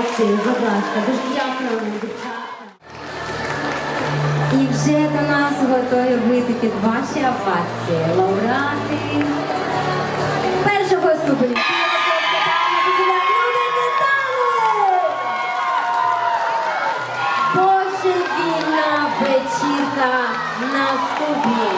презентацію. Будь ласка, дуже дякую вам, дівчата. І вже до нас готові вийти під ваші овації. Лауреати першого ступеня. Божевільна вечірка наступна.